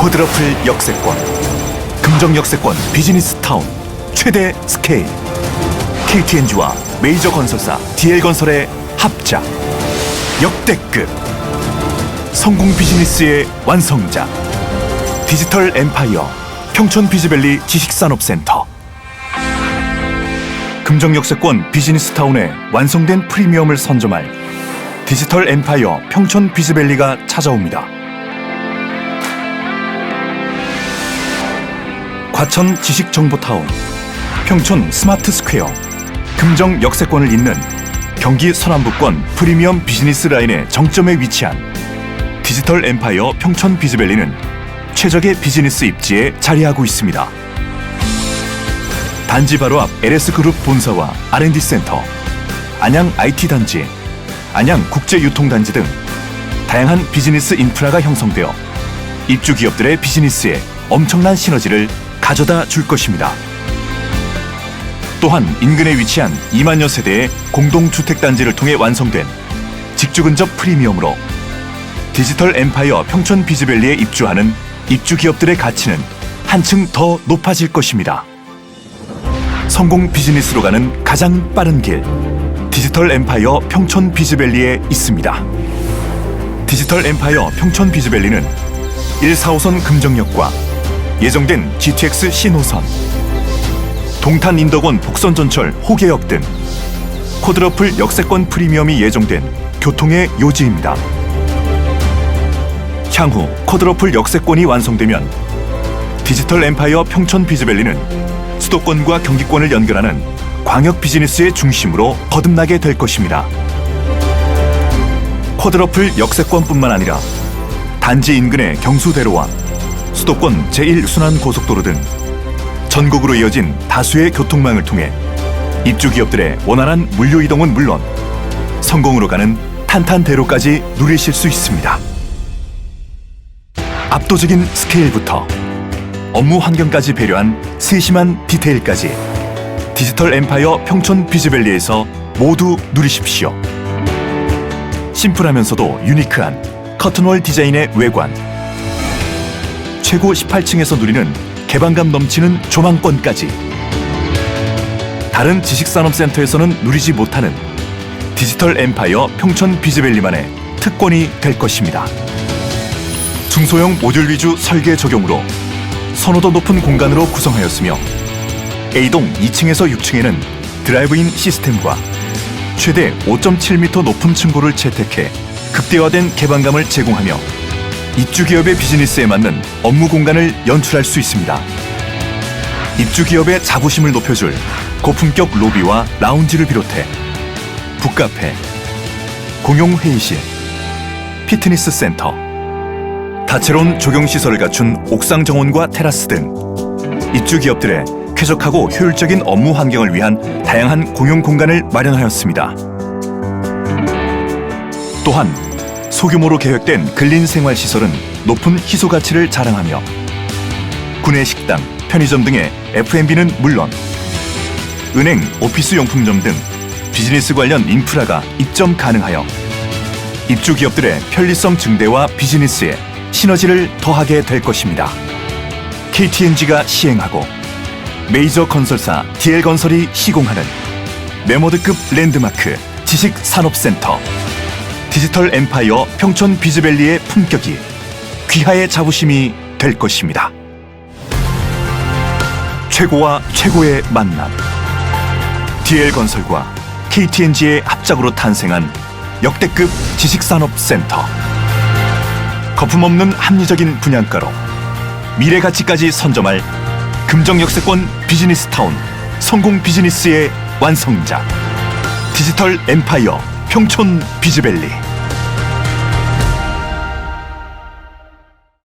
코드러플 역세권 금정 역세권 비즈니스 타운 최대 스케일 KTNG와 메이저 건설사 DL건설의 합작 역대급 성공 비즈니스의 완성작 디지털 엠파이어 평촌 비즈밸리 지식산업센터 금정 역세권 비즈니스 타운에 완성된 프리미엄을 선점할 디지털 엠파이어 평촌 비즈밸리가 찾아옵니다. 과천 지식정보타운, 평촌 스마트 스퀘어, 금정 역세권을 잇는 경기 서남부권 프리미엄 비즈니스 라인의 정점에 위치한 디지털 엠파이어 평촌 비즈밸리는 최적의 비즈니스 입지에 자리하고 있습니다. 단지 바로 앞 LS그룹 본사와 R&D 센터, 안양 IT 단지, 안양 국제 유통 단지 등 다양한 비즈니스 인프라가 형성되어 입주 기업들의 비즈니스에 엄청난 시너지를 가져다 줄 것입니다. 또한 인근에 위치한 2만여 세대의 공동주택단지를 통해 완성된 직주 근접 프리미엄으로 디지털 엠파이어 평촌 비즈밸리에 입주하는 입주 기업들의 가치는 한층 더 높아질 것입니다. 성공 비즈니스로 가는 가장 빠른 길 디지털 엠파이어 평촌 비즈밸리에 있습니다. 디지털 엠파이어 평촌 비즈밸리는 1, 4호선 금정역과 예정된 GTX 신호선, 동탄 인덕원 복선 전철 호계역 등 코드러플 역세권 프리미엄이 예정된 교통의 요지입니다. 향후 코드러플 역세권이 완성되면 디지털 엠파이어 평촌 비즈밸리는 수도권과 경기권을 연결하는 광역 비즈니스의 중심으로 거듭나게 될 것입니다. 쿼드러플 역세권뿐만 아니라 단지 인근의 경수대로와 수도권 제1순환 고속도로 등 전국으로 이어진 다수의 교통망을 통해 입주 기업들의 원활한 물류 이동은 물론 성공으로 가는 탄탄 대로까지 누리실 수 있습니다. 압도적인 스케일부터 업무 환경까지 배려한 세심한 디테일까지 디지털 엠파이어 평촌 비즈밸리에서 모두 누리십시오. 심플하면서도 유니크한 커튼월 디자인의 외관 최고 18층에서 누리는 개방감 넘치는 조망권까지 다른 지식산업센터에서는 누리지 못하는 디지털 엠파이어 평촌 비즈밸리만의 특권이 될 것입니다. 중소형 모듈 위주 설계 적용으로 선호도 높은 공간으로 구성하였으며 A동 2층에서 6층에는 드라이브인 시스템과 최대 5.7m 높은 층고를 채택해 극대화된 개방감을 제공하며 입주 기업의 비즈니스에 맞는 업무 공간을 연출할 수 있습니다. 입주 기업의 자부심을 높여줄 고품격 로비와 라운지를 비롯해 북카페, 공용 회의실, 피트니스 센터, 다채로운 조경 시설을 갖춘 옥상 정원과 테라스 등 입주 기업들의 쾌적하고 효율적인 업무 환경을 위한 다양한 공용 공간을 마련하였습니다. 또한 소규모로 계획된 근린 생활 시설은 높은 희소 가치를 자랑하며 구내 식당, 편의점 등의 F&B는 물론 은행, 오피스 용품점 등 비즈니스 관련 인프라가 입점 가능하여 입주 기업들의 편리성 증대와 비즈니스에 시너지를 더하게 될 것입니다. KTNG가 시행하고 메이저 건설사 DL건설이 시공하는 메모드급 랜드마크 지식산업센터 디지털 엠파이어 평촌 비즈밸리의 품격이 귀하의 자부심이 될 것입니다. 최고와 최고의 만남. DL건설과 KTNG의 합작으로 탄생한 역대급 지식산업센터. 거품없는 합리적인 분양가로 미래 가치까지 선점할 금정 역세권 비즈니스 타운 성공 비즈니스의 완성자 디지털 엠파이어 평촌 비즈밸리